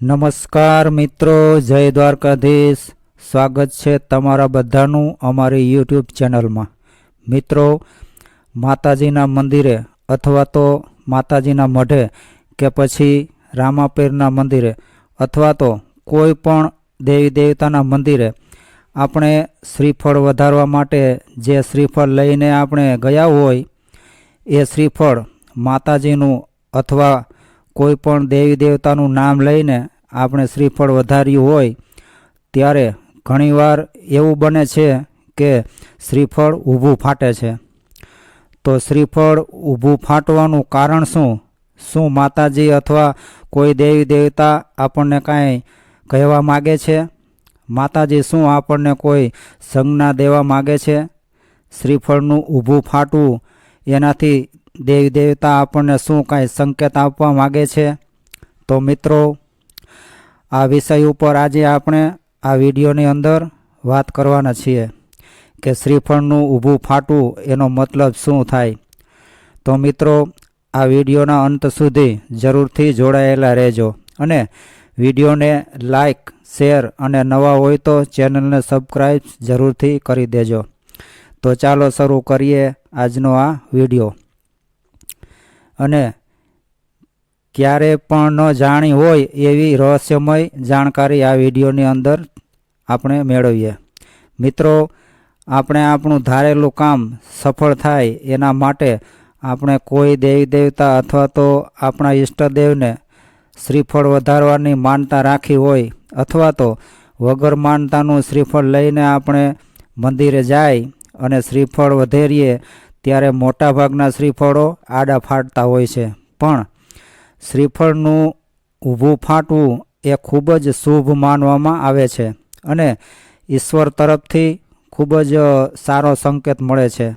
નમસ્કાર મિત્રો, જય દ્વારકાધીશ. સ્વાગત છે તમારા બધાનું અમારી યુટ્યુબ ચેનલમાં. મિત્રો, માતાજીના મંદિરે અથવા તો માતાજીના મઢે કે પછી રામાપીરના મંદિરે અથવા તો કોઈ પણ દેવી દેવતાના મંદિરે આપણે શ્રીફળ વધારવા માટે જે શ્રીફળ લઈને આપણે ગયા હોય, એ શ્રીફળ માતાજીનું અથવા કોઈ પણ દેવી દેવતાનું નામ લઈને આપણે શ્રીફળ વધાર્યું હોય, ત્યારે ઘણીવાર એવું બને છે કે શ્રીફળ ઊભું ફાટે છે. તો શ્રીફળ ઊભું ફાટવાનું કારણ શું? શું માતાજી અથવા કોઈ દેવી દેવતા આપણને કાંઈ કહેવા માગે છે? માતાજી શું આપણને કોઈ સંજ્ઞા દેવા માગે છે? શ્રીફળનું ઊભું ફાટવું એનાથી દેવી દેવતા આપણને શું કાંઈ સંકેત આપવા માગે છે? તો મિત્રો, આ વિષય ઉપર આજે આપણે આ વિડીયોની અંદર વાત કરવાના છીએ કે શ્રીફળનું ઊભું ફાટવું એનો મતલબ શું થાય? તો મિત્રો, આ વિડીયોના અંત સુધી જરૂરથી જોડાયેલા રહેજો અને વિડીયોને લાઈક, શેર અને નવા હોય તો ચેનલને સબસ્ક્રાઈબ જરૂરથી કરી દેજો. તો ચાલો શરૂ કરીએ આજનો આ વીડિયો. અને ક્યારે પણ ન જાણી હોય એવી રહસ્યમય જાણકારી આ વિડીયોની અંદર આપણે મેળવીએ. મિત્રો, આપણે આપણું ધારેલું કામ સફળ થાય એના માટે આપણે કોઈ દેવી દેવતા અથવા તો આપણા ઈષ્ટદેવને શ્રીફળ વધારવાની માનતા રાખી હોય અથવા તો વગર માનતાનું શ્રીફળ લઈને આપણે મંદિરે જાય અને શ્રીફળ વધેરીએ ત્યારે મોટાભાગના શ્રીફળો આડા ફાટતા હોય છે. પણ શ્રીફળનું ઊભું ફાટવું એ ખૂબ જ શુભ માનવામાં આવે છે અને ઈશ્વર તરફથી ખૂબ જ સારો સંકેત મળે છે.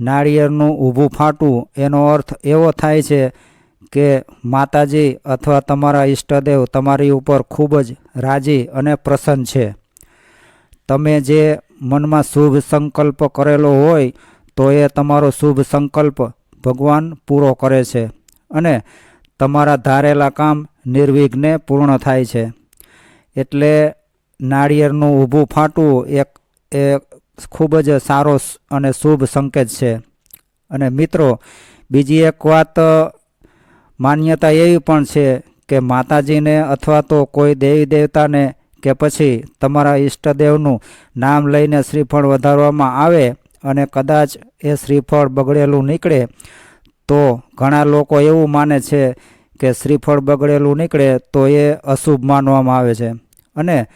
નાળિયેરનું ઊભું ફાટવું એનો અર્થ એવો થાય છે કે માતાજી અથવા તમારા ઈષ્ટદેવ તમારી ઉપર ખૂબ જ રાજી અને પ્રસન્ન છે. તમે જે મનમાં શુભ સંકલ્પ કરેલો હોય તો એ તમારો શુભ સંકલ્પ ભગવાન પૂરો કરે છે અને તમારા ધારેલા કામ નિર્વિઘ્ને પૂર્ણ થાય છે. એટલે નાળિયેરનું ઊભું ફાટવું એક, એ ખૂબ જ સારો અને શુભ સંકેત છે. અને મિત્રો, બીજી એક વાત માન્યતા એવી પણ છે કે માતાજીને અથવા તો કોઈ દેવી દેવતાને કે પછી તમારા ઈષ્ટદેવનું નામ લઈને શ્રીફળ વધારવામાં આવે અને કદાચ એ શ્રીફળ બગડેલું નીકળે, તો ઘણા લોકો એવું માને છે કે શ્રીફળ બગડેલું નીકળે તો એ અશુભ માનવામાં આવે છે. અને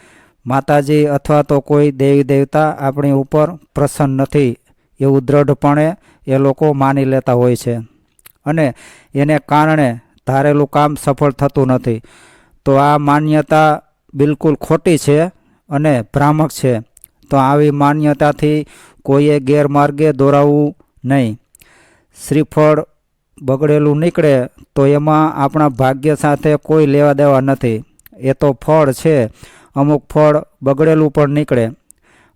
માતાજી અથવા તો કોઈ દેવી દેવતા આપણી ઉપર પ્રસન્ન નથી એવું દ્રઢપણે એ લોકો માની લેતા હોય છે. અને એને કારણે ધારેલું કામ સફળ થતું નથી. તો આ માન્યતા બિલકુલ ખોટી છે અને ભ્રામક છે. તો આવી માન્યતાથી કોઈએ ગેરમાર્ગે દોરાવવું નહીં. શ્રીફળ બગડેલું નીકળે તો એમાં આપણા ભાગ્ય સાથે કોઈ લેવા દેવા નથી. એ તો ફળ છે. અમુક ફળ બગડેલું પણ નીકળે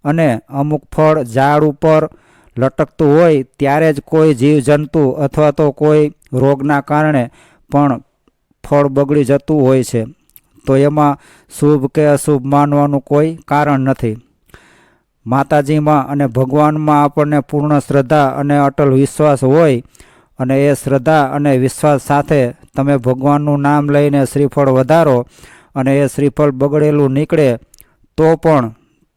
અને અમુક ફળ ઝાડ ઉપર લટકતું હોય ત્યારે જ કોઈ જીવજંતુ અથવા તો કોઈ રોગના કારણે પણ ફળ બગડી જતું હોય છે. તો એમાં શુભ કે અશુભ માનવાનું કોઈ કારણ નથી. માતાજીમાં અને ભગવાનમાં આપણને પૂર્ણ શ્રદ્ધા અને અટલ વિશ્વાસ હોય અને એ શ્રદ્ધા અને વિશ્વાસ સાથે તમે ભગવાનનું નામ લઈને શ્રીફળ વધારો અને એ શ્રીફળ બગડેલું નીકળે, તો પણ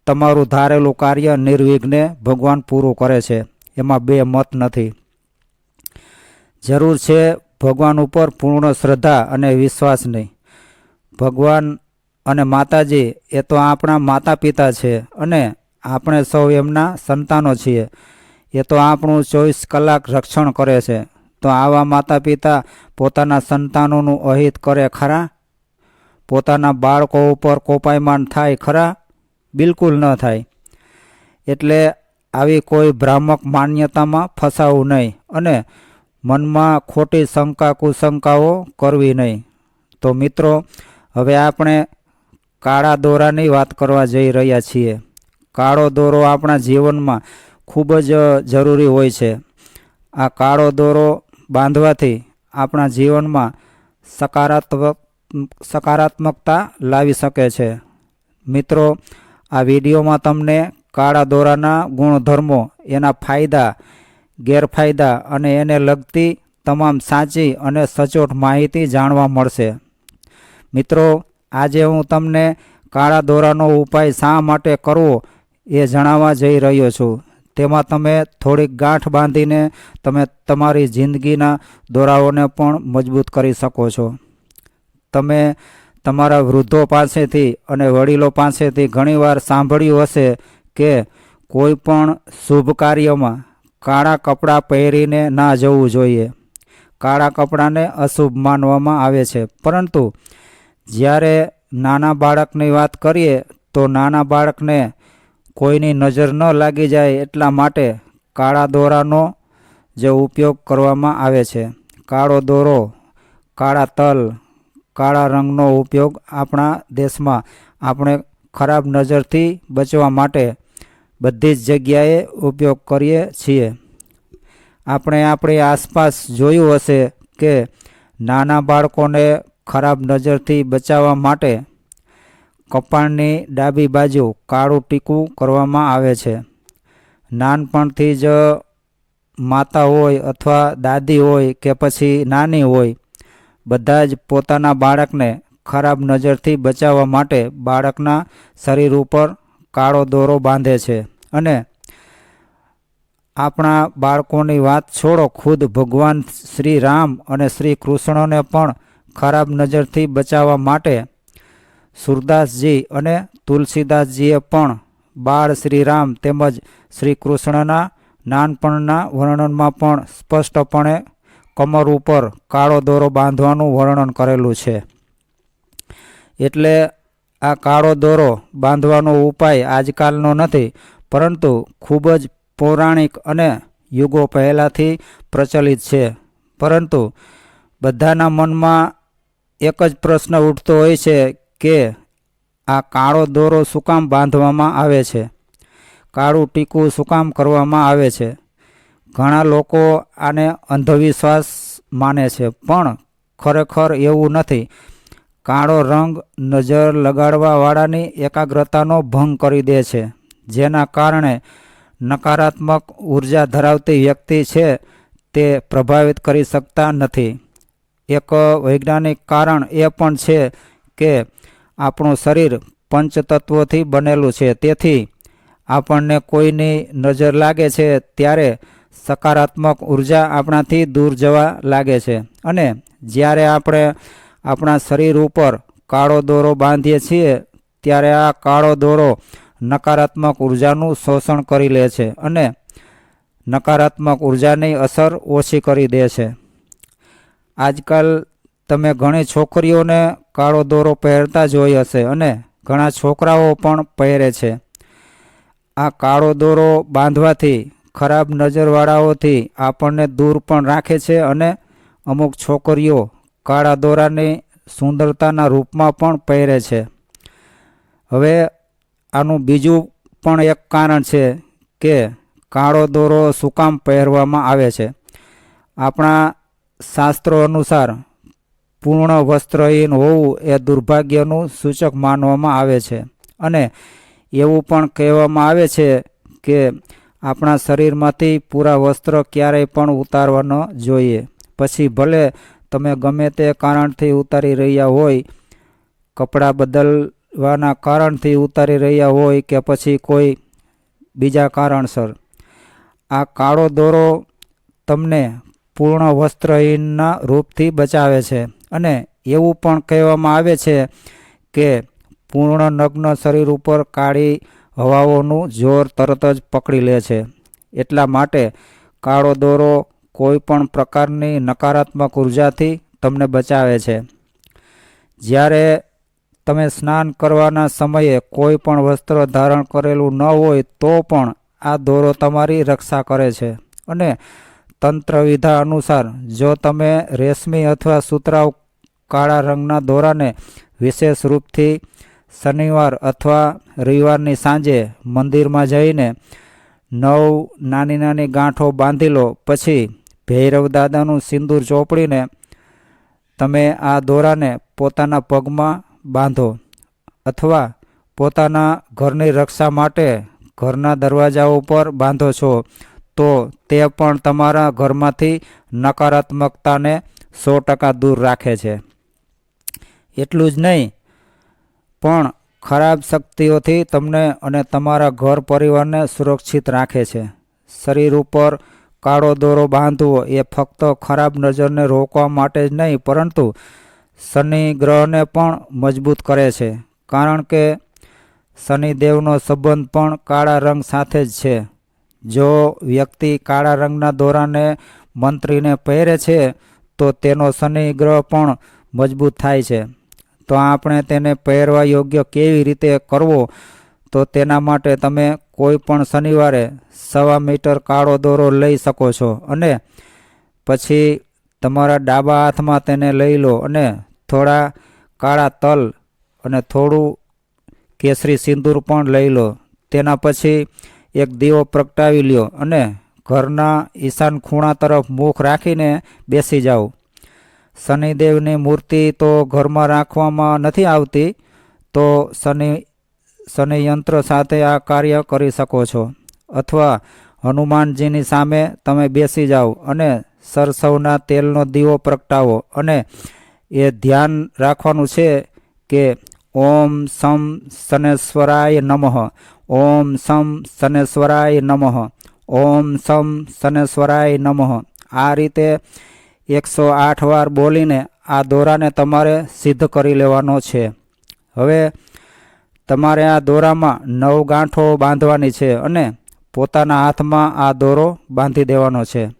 તમારું ધારેલું કાર્ય નિર્વિઘ્ને ભગવાન પૂરું કરે છે. એમાં બે મત નથી. જરૂર છે ભગવાન ઉપર પૂર્ણ શ્રદ્ધા અને વિશ્વાસ નહીં. ભગવાન અને માતાજી એ તો આપણા માતા પિતા છે અને આપણે સૌ એમના સંતાનો છીએ. એ તો આપણું ચોવીસ કલાક રક્ષણ કરે છે. તો આવા માતા પિતા પોતાના સંતાનોનું અહિત કરે ખરા? પોતાના બાળકો ઉપર કોપાયમાન થાય ખરા? બિલકુલ ન થાય. એટલે આવી કોઈ ભ્રામક માન્યતામાં ફસાવું નહીં અને મનમાં ખોટી શંકા કુશંકાઓ કરવી નહીં. તો મિત્રો, હવે આપણે કાળા દોરાની વાત કરવા જઈ રહ્યા છીએ. કાળો દોરો આપણા જીવનમાં ખૂબ જ જરૂરી હોય છે. આ કાળો દોરો બાંધવાથી આપણા જીવનમાં સકારાત્મક સકારાત્મકતા લાવી શકે છે. મિત્રો, આ વિડીયોમાં તમને કાળા દોરાના ગુણધર્મો, એના ફાયદા, ગેરફાયદા અને એને લગતી તમામ સાચી અને સચોટ માહિતી જાણવા મળશે. મિત્રો, આજે હું તમને કાળા દોરાનો ઉપાય શા માટે કરવો એ જણાવવા જઈ રહ્યો છું. તેમાં તમે થોડીક ગાંઠ બાંધીને તમે તમારી જિંદગીના દોરાઓને પણ મજબૂત કરી શકો છો. તમે તમારા વૃદ્ધો પાસેથી અને વડીલો પાસેથી ઘણીવાર સાંભળ્યું હશે કે કોઈ પણ શુભ કાર્યમાં કાળા કપડાં પહેરીને ના જવું જોઈએ. કાળા કપડાને અશુભ માનવામાં આવે છે. પરંતુ જ્યારે નાના બાળકની વાત કરીએ તો નાના બાળકને કોઈની નજર ન લાગી જાય એટલા માટે કાળા દોરાનો જે ઉપયોગ કરવામાં આવે છે. કાળો દોરો, કાળા તલ, કાળા રંગનો ઉપયોગ આપણા દેશમાં આપણે ખરાબ નજરથી બચવા માટે બધી જ જગ્યાએ ઉપયોગ કરીએ છીએ. આપણે આપણી આસપાસ જોયું હશે કે નાના બાળકોને ખરાબ નજરથી બચાવવા માટે કપાળની ડાબી બાજુ કાળું ટીકું કરવામાં આવે છે. નાનપણથી જ માતા હોય અથવા દાદી હોય કે પછી નાની હોય, બધા જ પોતાના બાળકને ખરાબ નજરથી બચાવવા માટે બાળકના શરીર ઉપર કાળો દોરો બાંધે છે અને આપણા બાળકોની વાત છોડો, ખુદ ભગવાન શ્રી રામ અને શ્રી કૃષ્ણને પણ ખરાબ નજરથી બચાવવા માટે સુરદાસજી અને તુલસીદાસજીએ પણ બાળ શ્રીરામ તેમજ શ્રી કૃષ્ણના નાનપણના વર્ણનમાં પણ સ્પષ્ટપણે કમર ઉપર કાળો દોરો બાંધવાનું વર્ણન કરેલું છે. એટલે આ કાળો દોરો બાંધવાનો ઉપાય આજકાલનો નથી, પરંતુ ખૂબ જ પૌરાણિક અને યુગો પહેલાંથી પ્રચલિત છે. પરંતુ બધાના મનમાં એક જ પ્રશ્ન ઉઠતો હોય છે કે આ કાળો દોરો સુકામ બાંધવામાં આવે છે. કાળું ટીકું સુકામ કરવામાં આવે છે. ઘણા લોકો આને અંધવિશ્વાસ માને છે, પણ ખરેખર એવું નથી. કાળો રંગ નજર લગાડવાવાળાની એકાગ્રતાનો ભંગ કરી દે છે, જેના કારણે નકારાત્મક ઊર્જા ધરાવતી વ્યક્તિ છે તે પ્રભાવિત કરી શકતા નથી. એક વૈજ્ઞાનિક કારણ એ પણ છે કે આપણું શરીર પંચતત્વોથી બનેલું છે. તેથી આપણને કોઈની નજર લાગે છે ત્યારે સકારાત્મક ઊર્જા આપણાથી દૂર જવા લાગે છે. અને જ્યારે આપણે આપણા શરીર ઉપર કાળો દોરો બાંધીએ છીએ, ત્યારે આ કાળો દોરો નકારાત્મક ઉર્જાનું શોષણ કરી લે છે અને નકારાત્મક ઉર્જાની અસર ઓછી કરી દે છે. આજકાલ તમે ઘણી છોકરીઓને કાળો દોરો પહેરતા જોઈ હશે અને ઘણા છોકરાઓ પણ પહેરે છે. આ કાળો દોરો બાંધવાથી ખરાબ નજરવાળાઓથી આપણને દૂર પણ રાખે છે અને અમુક છોકરીઓ કાળા દોરાની સુંદરતાના રૂપમાં પણ પહેરે છે. હવે આનું બીજું પણ એક કારણ છે કે કાળો દોરો શું કામ પહેરવામાં આવે છે. આપણા શાસ્ત્રો અનુસાર પૂર્ણ વસ્ત્રહીન હોવું એ દુર્ભાગ્યનું સૂચક માનવામાં આવે છે. અને એવું પણ કહેવામાં આવે છે કે આપણા શરીરમાંથી પૂરા વસ્ત્ર ક્યારેય પણ ઉતારવા ન જોઈએ. પછી ભલે તમે ગમે તે કારણથી ઉતારી રહ્યા હોય, કપડાં બદલવાના કારણથી ઉતારી રહ્યા હોય કે પછી કોઈ બીજા કારણસર. આ કાળો દોરો તમને પૂર્ણ વસ્ત્રહીનના રૂપથી બચાવે છે. અને એવું પણ કહેવામાં આવે છે કે પૂર્ણ નગ્ન શરીર ઉપર કાળી હવાઓનું જોર તરત જ પકડી લે છે. એટલા માટે કાળો દોરો કોઈ પણ પ્રકારની નકારાત્મક ઉર્જાથી તમને બચાવે છે. જ્યારે તમે સ્નાન કરવાના સમયે કોઈ પણ વસ્ત્ર ધારણ કરેલું ન હોય તો પણ આ દોરો તમારી રક્ષા કરે છે. અને તંત્રવિધા અનુસાર જો તમે રેશમી અથવા સુતરાઉ કાળા રંગના દોરાને વિશેષ રૂપથી શનિવાર અથવા રવિવારની સાંજે મંદિરમાં જઈને નવ નાની નાની ગાંઠો બાંધી લો. પછી ભૈરવ દાદાનું સિંદૂર ચોપડીને તમે આ દોરાને પોતાના પગમાં બાંધો અથવા પોતાના ઘરની રક્ષા માટે ઘરના દરવાજા ઉપર બાંધો છો તો તે પણ તમારા ઘરમાંથી નકારાત્મકતાને સો ટકા દૂર રાખે છે. એટલું જ નહીં. પણ ખરાબ શક્તિઓથી તમને અને તમારા ઘર પરિવારને સુરક્ષિત રાખે છે. શરીર ઉપર કાળો દોરો બાંધવો એ ફક્ત ખરાબ નજરને રોકવા માટે જ નહીં, પરંતુ શનિ ગ્રહને પણ મજબૂત કરે છે. કારણ કે શનિદેવનો સંબંધ પણ કાળા રંગ સાથે જ છે. જો વ્યક્તિ કાળા રંગના દોરાને મંત્રીને પહેરે છે, તો તેનો શનિ ગ્રહ પણ મજબૂત થાય છે. તો આપણે તેને પહેરવા યોગ્ય કેવી રીતે કરવો? તો તેના માટે તમે કોઈ પણ શનિવારે સવા મીટર કાળો દોરો લઈ શકો છો અને પછી તમારા ડાબા હાથમાં તેને લઈ લો અને થોડા કાળા તલ અને થોડું કેસરી સિંદૂર પણ લઈ લો. તેના પછી એક દીવો પ્રગટાવી લ્યો અને ઘરના ઈશાન ખૂણા તરફ મુખ રાખીને બેસી જાઓ. શનિદેવની મૂર્તિ તો ઘરમાં રાખવામાં નથી આવતી, તો શનિ, શનિયંત્ર સાથે આ કાર્ય કરી શકો છો. અથવા હનુમાનજીની સામે તમે બેસી જાઓ અને સરસવના તેલનો દીવો પ્રગટાવો અને એ ધ્યાન રાખવાનું છે કે ઓમ સમ શનેશ્વરાય નમઃ, ઓમ સમ શનેશ્વરાય નમઃ, ઓમ સમ શનેશ્વરાય નમઃ. આ રીતે એકસો આઠ વાર બોલીને આ દોરાને તમારે સિદ્ધ કરી લેવાનો છે. હવે તમારે આ દોરામાં નવ ગાંઠો બાંધવાની છે અને પોતાના હાથમાં આ દોરો બાંધી દેવાનો છે.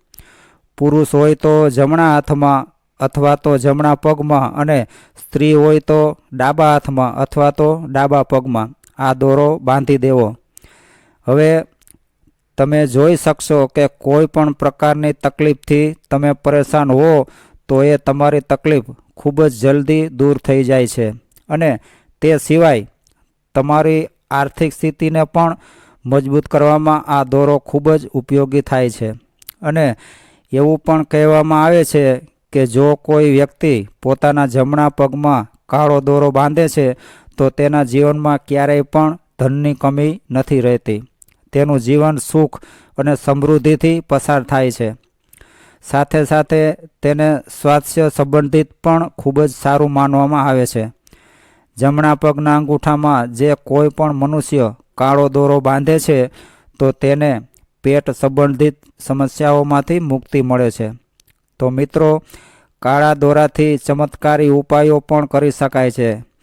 પુરુષ હોય તો જમણા હાથમાં અથવા તો જમણા પગમાં અને સ્ત્રી હોય તો ડાબા હાથમાં અથવા તો ડાબા પગમાં આ દોરો બાંધી દેવો. હવે તમે જોઈ શકશો કે કોઈ પણ પ્રકારની તકલીફથી તમે પરેશાન હો, તો એ તમારી તકલીફ ખૂબ જ જલ્દી દૂર થઈ જાય છે. અને તે સિવાય તમારી આર્થિક સ્થિતિને પણ મજબૂત કરવામાં આ દોરો ખૂબ જ ઉપયોગી થાય છે. અને એવું પણ કહેવામાં આવે છે કે જો કોઈ વ્યક્તિ પોતાના જમણા પગમાં કાળો દોરો બાંધે છે, તો તેના જીવનમાં ક્યારેય પણ ધનની કમી નથી રહેતી. તેનું જીવન સુખ અને સમૃદ્ધિથી પસાર થાય છે. સાથે સાથે તેને સ્વાસ્થ્ય સંબંધિત પણ ખૂબ જ સારું માનવામાં આવે છે. જમણા પગના અંગૂઠામાં જે કોઈ પણ મનુષ્ય કાળો દોરો બાંધે છે, તો તેને પેટ સંબંધિત સમસ્યાઓમાંથી મુક્તિ મળે છે. તો મિત્રો, કાળા દોરાથી ચમત્કારી ઉપાયો પણ કરી શકાય છે.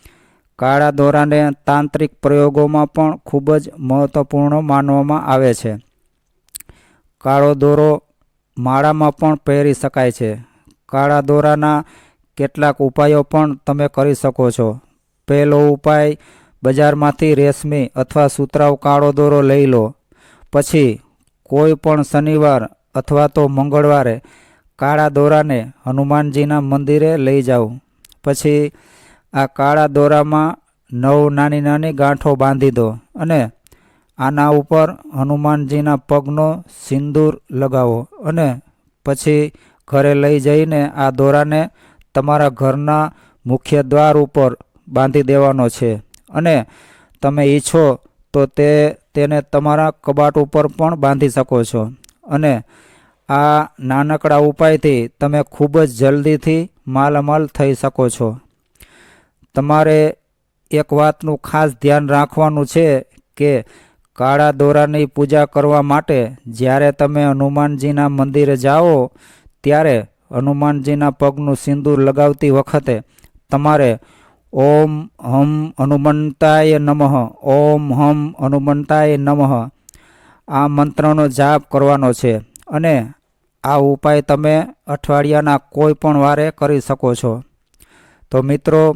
કાળા દોરાને તાંત્રિક પ્રયોગોમાં પણ ખૂબ જ મહત્વપૂર્ણ માનવામાં આવે છે. કાળો દોરો માળામાં પણ પહેરી શકાય છે. કાળા દોરાના કેટલાક ઉપાયો પણ તમે કરી શકો છો. પહેલો ઉપાય, બજારમાંથી રેશમી અથવા સુતરાઉ કાળો દોરો લઈ લો. પછી, કોઈ પણ શનિવાર અથવા તો મંગળવારે કાળા દોરાને હનુમાનજીના મંદિરે લઈ જાઓ. પછી આ કાળા દોરામાં નવ નાની નાની ગાંઠો બાંધી દો અને આના ઉપર હનુમાનજીના પગનો સિંદૂર લગાવો અને પછી ઘરે લઈ જઈને આ દોરાને તમારા ઘરના મુખ્ય દ્વાર ઉપર બાંધી દેવાનો છે. અને તમે ઈચ્છો તો તે તેને તમારા કબાટ ઉપર પણ બાંધી શકો છો. અને આ નાનકડા ઉપાયથી તમે ખૂબ જ જલ્દીથી માલામાલ થઈ શકો છો. તમારે એક વાતનું ખાસ ધ્યાન રાખવાનું છે કે કાળા દોરાની પૂજા કરવા માટે જ્યારે તમે હનુમાનજીના મંદિરે જાઓ, ત્યારે હનુમાનજીના પગનું સિંદૂર લગાવતી વખતે તમારે ઓમ હમ હનુમંતાય નમઃ, ઓમ હમ હનુમંતાય નમઃ આ મંત્રનો જાપ કરવાનો છે. અને આ ઉપાય તમે અઠવાડિયાના કોઈ પણ વારે કરી શકો છો. તો મિત્રો